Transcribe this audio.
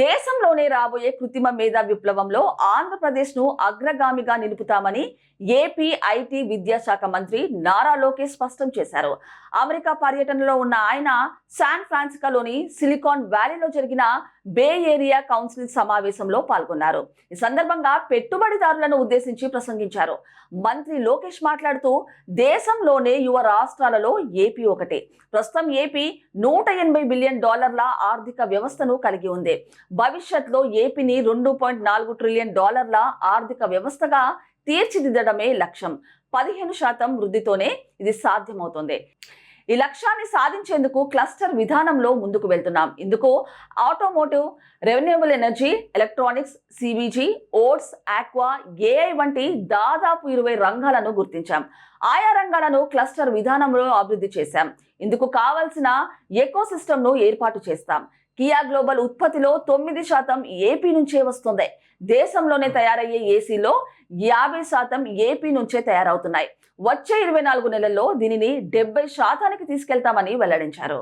దేశంలోనే రాబోయే కృత్రిమ మేధా విప్లవంలో ఆంధ్రప్రదేశ్ను అగ్రగామిగా నిలుపుతామని ఏపీ ఐటీ విద్యాశాఖ మంత్రి నారా లోకేష్ స్పష్టం చేశారు. అమెరికా పర్యటనలో ఉన్న ఆయన శాన్ ఫ్రాన్సిస్కోలోని సిలికాన్ వ్యాలీలో జరిగిన బే ఏరియా కౌన్సిల్ సమావేశంలో పాల్గొన్నారు. ఈ సందర్భంగా పెట్టుబడిదారులను ఉద్దేశించి ప్రసంగించారు. మంత్రి లోకేష్ మాట్లాడుతూ దేశంలోనే యువ రాష్ట్రాలలో ఏపీ ఒకటే. ప్రస్తుతం ఏపీ నూట ఎనభై బిలియన్ డాలర్ల ఆర్థిక వ్యవస్థను కలిగి ఉంది. భవిష్యత్తులో ఏపీని రెండు పాయింట్ నాలుగు ట్రిలియన్ డాలర్ల ఆర్థిక వ్యవస్థగా తీర్చిదిద్దడమే లక్ష్యం. పదిహేను శాతం వృద్ధితోనే ఇది సాధ్యమవుతుంది. ఈ లక్ష్యాన్ని సాధించేందుకు క్లస్టర్ విధానంలో ముందుకు వెళ్తున్నాం. ఇందుకు automotive renewable energy electronics CBG oats aqua AI వంటి దాదాపు ఇరవై రంగాలను గుర్తించాం. ఆయా రంగాలను క్లస్టర్ విధానంలో అభివృద్ధి చేశాం. ఇందుకు కావలసిన ఎకో సిస్టమ్ను ఏర్పాటు చేస్తాం. కియా గ్లోబల్ ఉత్పత్తిలో తొమ్మిది శాతం ఏపీ నుంచే వస్తుంది. దేశంలోనే తయారయ్యే ఏసీలో యాభై శాతం ఏపీ నుంచే తయారవుతున్నాయి. వచ్చే ఇరవై నాలుగు నెలల్లో దీనిని డెబ్బై శాతానికి తీసుకెళ్తామని వెల్లడించారు.